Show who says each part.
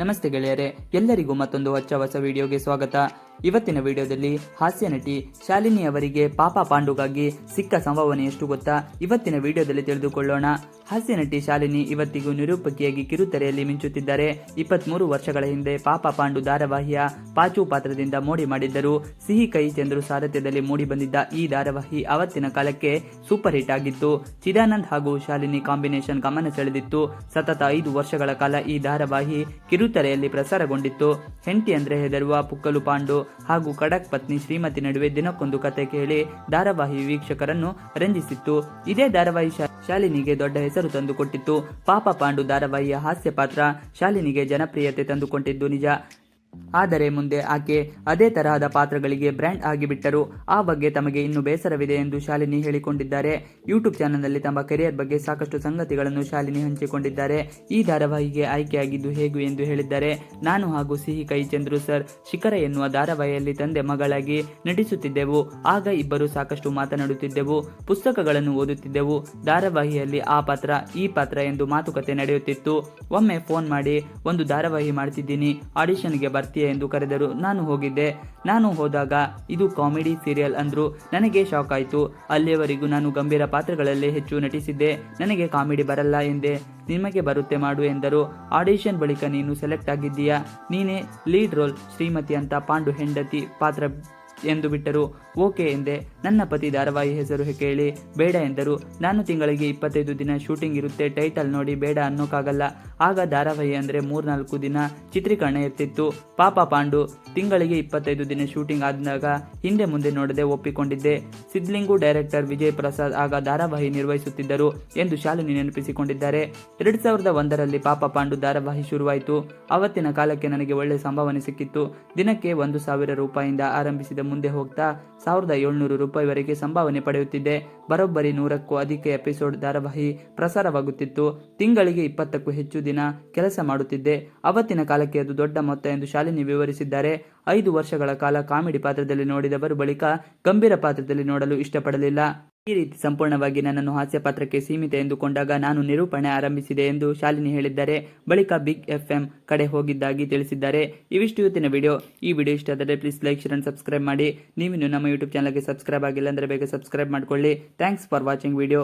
Speaker 1: ನಮಸ್ತೆ ಗೆಳೆಯರೆ ಎಲ್ಲರಿಗೂ ಮತ್ತೊಂದು ಹೊಚ್ಚ ಹೊಸ ವಿಡಿಯೋಗೆ ಸ್ವಾಗತ. ಇವತ್ತಿನ ವಿಡಿಯೋದಲ್ಲಿ ಹಾಸ್ಯ ನಟಿ ಶಾಲಿನಿ ಅವರಿಗೆ ಪಾಪ ಪಾಂಡುಗಾಗಿ ಸಿಕ್ಕ ಸಂಭಾವನೆ ಎಷ್ಟು ಗೊತ್ತಾ? ಇವತ್ತಿನ ವಿಡಿಯೋದಲ್ಲಿ ತಿಳಿದುಕೊಳ್ಳೋಣ. ಹಾಸ್ಯ ನಟಿ ಶಾಲಿನಿ ಇವತ್ತಿಗೂ ನಿರೂಪಕಿಯಾಗಿ ಕಿರುತೆರೆಯಲ್ಲಿ ಮಿಂಚುತ್ತಿದ್ದಾರೆ. ಇಪ್ಪತ್ಮೂರು ವರ್ಷಗಳ ಹಿಂದೆ ಪಾಪ ಪಾಂಡು ಧಾರಾವಾಹಿಯ ಪಾಚು ಪಾತ್ರದಿಂದ ಮೋಡಿ ಮಾಡಿದ್ದರು. ಸಿಹಿ ಕೈ ಚಂದ್ರು ಸಾರಥ್ಯದಲ್ಲಿ ಮೂಡಿ ಬಂದಿದ್ದ ಈ ಧಾರಾವಾಹಿ ಅವತ್ತಿನ ಕಾಲಕ್ಕೆ ಸೂಪರ್ ಹಿಟ್ ಆಗಿತ್ತು. ಚಿದಾನಂದ್ ಹಾಗೂ ಶಾಲಿನಿ ಕಾಂಬಿನೇಷನ್ ಗಮನ ಸೆಳೆದಿತ್ತು. ಸತತ ಐದು ವರ್ಷಗಳ ಕಾಲ ಈ ಧಾರಾವಾಹಿ ಕಿರುತೆರೆಯಲ್ಲಿ ಪ್ರಸಾರಗೊಂಡಿತ್ತು. ಹೆಂಟಿ ಅಂದ್ರೆ ಹೆದರುವ ಪುಕ್ಕಲು ಪಾಂಡು. ಹಾಗೂ ಖಡಕ್ ಪತ್ನಿ ಶ್ರೀಮತಿ ನಡುವೆ ದಿನಕ್ಕೊಂದು ಕತೆ ಕೇಳಿ ಧಾರಾವಾಹಿ ವೀಕ್ಷಕರನ್ನು ರಂಜಿಸಿತ್ತು. ಇದೇ ಧಾರಾವಾಹಿ ಶಾಲಿನಿಗೆ ದೊಡ್ಡ ಹೆಸರು ತಂದುಕೊಟ್ಟಿತ್ತು. ಪಾಪ ಪಾಂಡು ಧಾರಾವಾಹಿಯ ಹಾಸ್ಯ ಪಾತ್ರ ಶಾಲಿನಿಗೆ ಜನಪ್ರಿಯತೆ ತಂದುಕೊಟ್ಟಿದ್ದು ನಿಜ. ಆದರೆ ಮುಂದೆ ಆಕೆ ಅದೇ ತರಹದ ಪಾತ್ರಗಳಿಗೆ ಬ್ರ್ಯಾಂಡ್ ಆಗಿಬಿಟ್ಟರು. ಆ ಬಗ್ಗೆ ತಮಗೆ ಇನ್ನೂ ಬೇಸರವಿದೆ ಎಂದು ಶಾಲಿನಿ ಹೇಳಿಕೊಂಡಿದ್ದಾರೆ. ಯೂಟ್ಯೂಬ್ ಚಾನೆಲ್ನಲ್ಲಿ ತಮ್ಮ ಕೆರಿಯರ್ ಬಗ್ಗೆ ಸಾಕಷ್ಟು ಸಂಗತಿಗಳನ್ನು ಶಾಲಿನಿ ಹಂಚಿಕೊಂಡಿದ್ದಾರೆ. ಈ ಧಾರಾವಾಹಿಗೆ ಆಯ್ಕೆಯಾಗಿದ್ದು ಹೇಗೆ ಎಂದು ಹೇಳಿದ್ದಾರೆ. ನಾನು ಹಾಗೂ ಸಿಹಿ ಕೈ ಚಂದ್ರು ಸರ್ ಶಿಖರ ಎನ್ನುವ ಧಾರಾವಾಹಿಯಲ್ಲಿ ತಂದೆ ಮಗಳಾಗಿ ನಟಿಸುತ್ತಿದ್ದೆವು. ಆಗ ಇಬ್ಬರು ಸಾಕಷ್ಟು ಮಾತನಾಡುತ್ತಿದ್ದೆವು. ಪುಸ್ತಕಗಳನ್ನು ಓದುತ್ತಿದ್ದೆವು. ಧಾರಾವಾಹಿಯಲ್ಲಿ ಆ ಪಾತ್ರ, ಈ ಪಾತ್ರ ಎಂದು ಮಾತುಕತೆ ನಡೆಯುತ್ತಿತ್ತು. ಒಮ್ಮೆ ಫೋನ್ ಮಾಡಿ, ಒಂದು ಧಾರಾವಾಹಿ ಮಾಡ್ತಿದ್ದೀನಿ. ಆಡಿಷನ್ಗೆ ಬರ್ತೀಯ ಎಂದು ಕರೆದರು. ನಾನು ಹೋಗಿದ್ದೆ. ನಾನು ಹೋದಾಗ ಇದು ಕಾಮಿಡಿ ಸೀರಿಯಲ್ ಅಂದ್ರು. ನನಗೆ ಶಾಕ್ ಆಯಿತು. ಅಲ್ಲಿಯವರೆಗೂ ನಾನು ಗಂಭೀರ ಪಾತ್ರಗಳಲ್ಲಿ ಹೆಚ್ಚು ನಟಿಸಿದ್ದೆ. ನನಗೆ ಕಾಮಿಡಿ ಬರಲ್ಲ ಎಂದೆ. ನಿಮಗೆ ಬರುತ್ತೆ ಮಾಡು ಎಂದರು. ಆಡಿಷನ್ ಬಳಿಕ ನೀನು ಸೆಲೆಕ್ಟ್ ಆಗಿದ್ದೀಯಾ? ನೀನೇ ಲೀಡ್ ರೋಲ್ ಶ್ರೀಮತಿ ಅಂತ ಪಾಂಡು ಹೆಂಡತಿ ಪಾತ್ರ ಎಂದು ಬಿಟ್ಟರು. ಓಕೆ ಎಂದೆ. ನನ್ನ ಪತಿ ಧಾರಾವಾಹಿ ಹೆಸರು ಕೇಳಿ. ಬೇಡ ಎಂದರು. ನಾನು ತಿಂಗಳಿಗೆ ಇಪ್ಪತ್ತೈದು ದಿನ ಶೂಟಿಂಗ್ ಇರುತ್ತೆ. ಟೈಟಲ್ ನೋಡಿ ಬೇಡ ಅನ್ನೋಕ್ಕಾಗಲ್ಲ ಆಗ ಧಾರಾವಾಹಿ ಅಂದರೆ ಮೂರ್ನಾಲ್ಕು ದಿನ ಚಿತ್ರೀಕರಣ ಇರ್ತಿತ್ತು. ಪಾಪ ಪಾಂಡು, ತಿಂಗಳಿಗೆ ಇಪ್ಪತ್ತೈದು ದಿನ ಶೂಟಿಂಗ್ ಆದಾಗ ಹಿಂದೆ ಮುಂದೆ ನೋಡದೆ ಒಪ್ಪಿಕೊಂಡಿದ್ದೆ. ಸಿದ್ಲಿಂಗು ಡೈರೆಕ್ಟರ್ ವಿಜಯ್ ಪ್ರಸಾದ್ ಆಗ ಧಾರಾವಾಹಿ ನಿರ್ವಹಿಸುತ್ತಿದ್ದರು ಎಂದು ಶಾಲಿನಿ ನೆನಪಿಸಿಕೊಂಡಿದ್ದಾರೆ. ಎರಡ್ ಸಾವಿರದ ಒಂದರಲ್ಲಿ ಪಾಪ ಪಾಂಡು ಧಾರಾವಾಹಿ ಶುರುವಾಯಿತು. ಅವತ್ತಿನ ಕಾಲಕ್ಕೆ ನನಗೆ ಒಳ್ಳೆ ಸಂಭಾವನೆ ಸಿಕ್ಕಿತ್ತು. ದಿನಕ್ಕೆ ಒಂದು ಸಾವಿರ ರೂಪಾಯಿಯಿಂದ ಆರಂಭಿಸಿದ ಮುಂದೆ ಹೋಗ್ತಾ ಸಾವಿರದ ಏಳ್ನೂರು ರೂಪಾಯಿವರೆಗೆ ಸಂಭಾವನೆ ಪಡೆಯುತ್ತಿದ್ದೆ. ಬರೋಬ್ಬರಿ ನೂರಕ್ಕೂ ಅಧಿಕ ಎಪಿಸೋಡ್ ಧಾರಾವಾಹಿ ಪ್ರಸಾರವಾಗುತ್ತಿತ್ತು. ತಿಂಗಳಿಗೆ ಇಪ್ಪತ್ತಕ್ಕೂ ಹೆಚ್ಚು ದಿನ ಕೆಲಸ ಮಾಡುತ್ತಿದ್ದೆ. ಅವತ್ತಿನ ಕಾಲಕ್ಕೆ ಅದು ದೊಡ್ಡ ಮೊತ್ತ ಎಂದು ಶಾಲಿನಿ ವಿವರಿಸಿದ್ದಾರೆ. ಐದು ವರ್ಷಗಳ ಕಾಲ ಕಾಮಿಡಿ ಪಾತ್ರದಲ್ಲಿ ನೋಡಿದವರು ಬಳಿಕ ಗಂಭೀರ ಪಾತ್ರದಲ್ಲಿ ನೋಡಲು ಇಷ್ಟಪಡಲಿಲ್ಲ. ಈ ರೀತಿ ಸಂಪೂರ್ಣವಾಗಿ ನನ್ನನ್ನು ಹಾಸ್ಯ ಪಾತ್ರಕ್ಕೆ ಸೀಮಿತ ಎಂದುಕೊಂಡಾಗ ನಾನು ನಿರೂಪಣೆ ಆರಂಭಿಸಿದೆ ಎಂದು ಶಾಲಿನಿ ಹೇಳಿದ್ದಾರೆ. ಬಳಿಕ ಬಿಗ್ ಎಫ್ ಎಂ ಕಡೆ ಹೋಗಿದ್ದಾಗಿ ತಿಳಿಸಿದ್ದಾರೆ. ಇವಿಷ್ಟು ಇವತ್ತಿನ ವಿಡಿಯೋ. ಈ ವಿಡಿಯೋ ಇಷ್ಟ ಆದರೆ please like, share, and subscribe ಮಾಡಿ. ನೀವಿನ್ನು ನಮ್ಮ ಯೂಟ್ಯೂಬ್ ಚಾನಲ್ಗೆ ಸಬ್ಸ್ಕ್ರೈಬ್ ಆಗಿಲ್ಲ ಅಂದರೆ ಬೇಗ ಸಬ್ಸ್ಕ್ರೈಬ್ ಮಾಡ್ಕೊಳ್ಳಿ. Thanks for watching video.